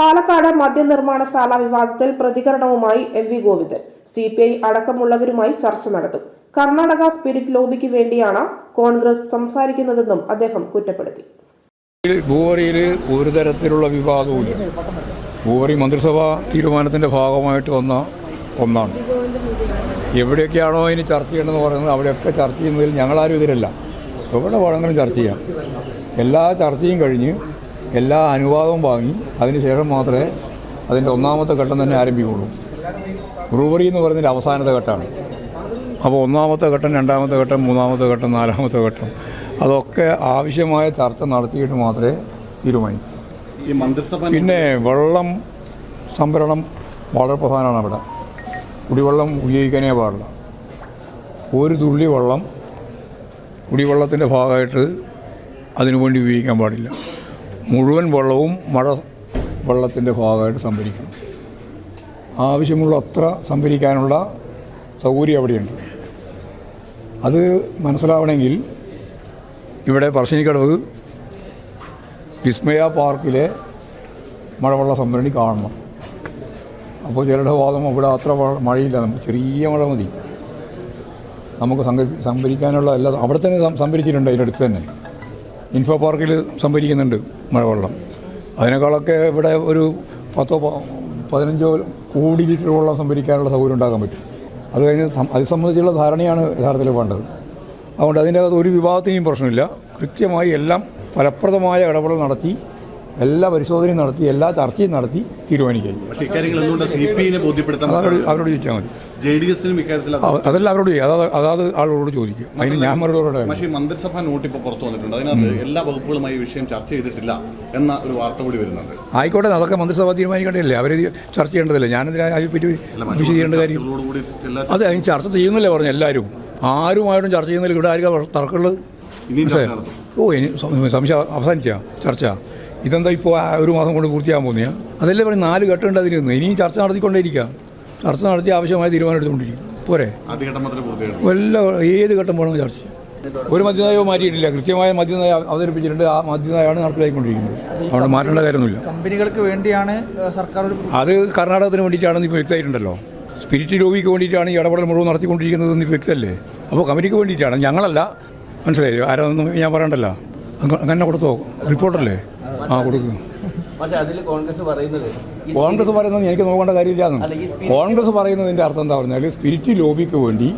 പാലക്കാട് മദ്യനിർമ്മാണശാല വിവാദത്തിൽ പ്രതികരണവുമായി M V Govindan. C P I അടക്കമുള്ളവരുമായി ചർച്ച നടത്തും. കർണാടക സ്പിരിറ്റ് ലോബിക്ക് വേണ്ടിയാണ് കോൺഗ്രസ് സംസാരിക്കുന്നതെന്നും അദ്ദേഹം കുറ്റപ്പെടുത്തി. ഭൂവറിയിൽ ഒരു തരത്തിലുള്ള വിവാദവുമില്ല. ഭൂവറി മന്ത്രിസഭാ തീരുമാനത്തിന്റെ ഭാഗമായിട്ട് വന്ന ഒന്നാണ്. എവിടെയൊക്കെയാണോ അതിന് ചർച്ച ചെയ്യണമെന്ന് പറയുന്നത് അവിടെയൊക്കെ ചർച്ച ചെയ്യുന്നതിൽ ഞങ്ങളാരും എതിരല്ല എവിടെ വേണമെങ്കിലും ചർച്ച ചെയ്യാം. എല്ലാ ചർച്ചയും കഴിഞ്ഞ് എല്ലാ അനുവാദവും വാങ്ങി അതിനുശേഷം മാത്രമേ അതിന്റെ ഒന്നാമത്തെ ഘട്ടം തന്നെ ആരംഭിക്കുള്ളൂ ബ്രൂവറി എന്ന് പറയുന്നതിന്റെ അവസാനത്തെ ഘട്ടമാണ്. അപ്പോൾ ഒന്നാമത്തെ ഘട്ടം രണ്ടാമത്തെ ഘട്ടം മൂന്നാമത്തെ ഘട്ടം നാലാമത്തെ ഘട്ടം അതൊക്കെ ആവശ്യമായ ചർച്ച നടത്തിയിട്ട് മാത്രമേ തീരുമാനിക്കൂ. ഈ മന്ത്രിസഭ പിന്നെ വെള്ളം സംഭരണം വളരെ പ്രധാനമാണ് അവിടെ. കുടിവെള്ളം ഉപയോഗിക്കാനേ പാടില്ല. ഒരു തുള്ളി വെള്ളം കുടിവെള്ളത്തിന്റെ ഭാഗമായിട്ട് അതിനുവേണ്ടി ഉപയോഗിക്കാൻ പാടില്ല. മുഴുവൻ വെള്ളവും മഴ വെള്ളത്തിന്റെ ഭാഗമായിട്ട് സംഭരിക്കണം. ആവശ്യമുള്ള അത്ര സംഭരിക്കാനുള്ള സൗകര്യം അവിടെയുണ്ട്. അത് മനസ്സിലാവണമെങ്കിൽ ഇവിടെ പറശ്ശിനിക്കടവ് വിസ്മയ പാർക്കിലെ മഴവെള്ള സംഭരണി കാണണം. അപ്പോൾ ചിലരുടെ വാദം ഇവിടെ അത്ര മഴയില്ല. നമുക്ക് ചെറിയ മഴ മതി. നമുക്ക് സംഭരിക്കാനുള്ള എല്ലാ അവിടെ തന്നെ സംഭരിച്ചിട്ടുണ്ട് അതിന്റെ അടുത്ത് തന്നെ. ഇൻഫോ പാർക്കിൽ സംഭരിക്കുന്നുണ്ട്. മഴവെള്ളം. അതിനേക്കാളൊക്കെ ഇവിടെ ഒരു പത്തോ പതിനഞ്ചോ കോടി ലിറ്റർ വെള്ളം സംഭരിക്കാനുള്ള സൗകര്യം ഉണ്ടാക്കാൻ പറ്റും. അത് കഴിഞ്ഞ് അത് സംബന്ധിച്ചുള്ള ധാരണയാണ് യഥാർത്ഥത്തിൽ വേണ്ടത്. അതുകൊണ്ട് അതിന്റെ അകത്ത് ഒരു വിഭാഗത്തിനും പ്രശ്നമില്ല. കൃത്യമായി എല്ലാം ഫലപ്രദമായ ഇടപെടൽ നടത്തി എല്ലാ പരിശോധനയും നടത്തി എല്ലാ ചർച്ചയും നടത്തി തീരുമാനിക്കുക അവരോട് ചോദിച്ചാൽ മതി. അതെല്ലാം അവരോട് അതാത് ആളോട് ചോദിക്കുക. അതിന് ഞാൻ മറുപടി പക്ഷേ മന്ത്രിസഭാ നോട്ട് ഇപ്പോൾ പുറത്തു വന്നിട്ടുണ്ട്. അതിനകത്ത് എല്ലാ വകുപ്പുകളുമായി വിഷയം ചർച്ച ചെയ്തിട്ടില്ല എന്ന ഒരു വാർത്ത കൂടി വരുന്നുണ്ട്. ആയിക്കോട്ടെ അതൊക്കെ മന്ത്രിസഭ തീരുമാനിക്കേണ്ടതല്ലേ അവർ ചർച്ച ചെയ്യേണ്ടതല്ലേ? ഞാനെന്തിനാ അതിനെപ്പറ്റി വിശദീകരണ കാര്യം? അതെ അതിന് ചർച്ച ചെയ്യുന്നില്ലേ പറഞ്ഞു എല്ലാവരും? ആരുമായിട്ടും ചർച്ച ചെയ്യുന്നില്ല. ഇവിടെ ആർക്കാ തർക്കമുള്ളത്? ഓ ഇനി സംശയം അവസാനിച്ച? ചർച്ച? ഇതെന്താ ഇപ്പോൾ ആ ഒരു മാസം കൊണ്ട് പൂർത്തിയാകാൻ പോകുന്നതാ അതല്ലേ പറയും നാല് ഘട്ടമുണ്ട് അതിലിരുന്ന് ഇനിയും ചർച്ച നടത്തിക്കൊണ്ടേയിരിക്കാം. ചർച്ച നടത്തി ആവശ്യമായ തീരുമാനം എടുത്തുകൊണ്ടിരിക്കും പോരെ എല്ലാ ഏത് ഘട്ടം പോകണം ചർച്ച ഒരു മദ്യനയവും മാറ്റിയിട്ടില്ല. കൃത്യമായ മദ്യനയ അവതരിപ്പിച്ചിട്ടുണ്ട്. ആ മദ്യനയമാണ് നടപ്പിലാക്കിക്കൊണ്ടിരിക്കുന്നത്. അവിടെ മാറ്റേണ്ട കാര്യമൊന്നുമില്ല. കമ്പനികൾക്ക് വേണ്ടിയാണ് സർക്കാർ അത് കർണാടകത്തിന് വേണ്ടിയിട്ടാണെന്ന് ഇപ്പോൾ വ്യക്തമായിട്ടുണ്ടല്ലോ സ്പിരിറ്റ് രോഗിക്ക് വേണ്ടിയിട്ടാണ് ഈ ഇടപെടൽ മുഴുവൻ നടത്തിക്കൊണ്ടിരിക്കുന്നത് എന്ന് വ്യക്തമല്ലേ? അപ്പോൾ കമ്പനിക്ക് വേണ്ടിയിട്ടാണ്. ഞങ്ങളല്ല. മനസ്സിലായി ആരാന്നും ഞാൻ പറയണ്ടല്ലോ. അങ്ങനെ കൊടുത്തോ. റിപ്പോർട്ടല്ലേ? ആ കൊടുക്കും. കോൺഗ്രസ് പറയുന്നത് കോൺഗ്രസ് പറയുന്നത് എനിക്ക് നോക്കേണ്ട കാര്യമില്ലാന്ന്. കോൺഗ്രസ് പറയുന്നതിന്റെ അർത്ഥം എന്താ പറഞ്ഞാൽ സ്പിരിറ്റ് ലോബിക്ക് വേണ്ടി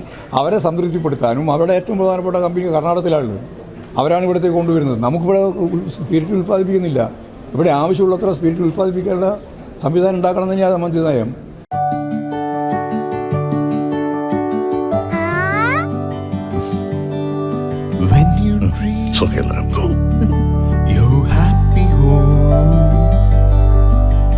അവരെ സംതൃപ്തിപ്പെടുത്താനും അവരുടെ ഏറ്റവും പ്രധാനപ്പെട്ട കമ്പനി കർണാടകത്തിലാണുള്ളത്. അവരാണ് ഇവിടത്തേക്ക് കൊണ്ടുവരുന്നത്. നമുക്കിവിടെ സ്പിരിറ്റ് ഉൽപ്പാദിപ്പിക്കുന്നില്ല. ഇവിടെ ആവശ്യമുള്ളത്ര സ്പിരിറ്റ് ഉൽപ്പാദിപ്പിക്കേണ്ട സംവിധാനം ഉണ്ടാക്കണം എന്ന് തന്നെയാണ് മന്ത്രി നയം. When you dream so okay, let him go. You happy.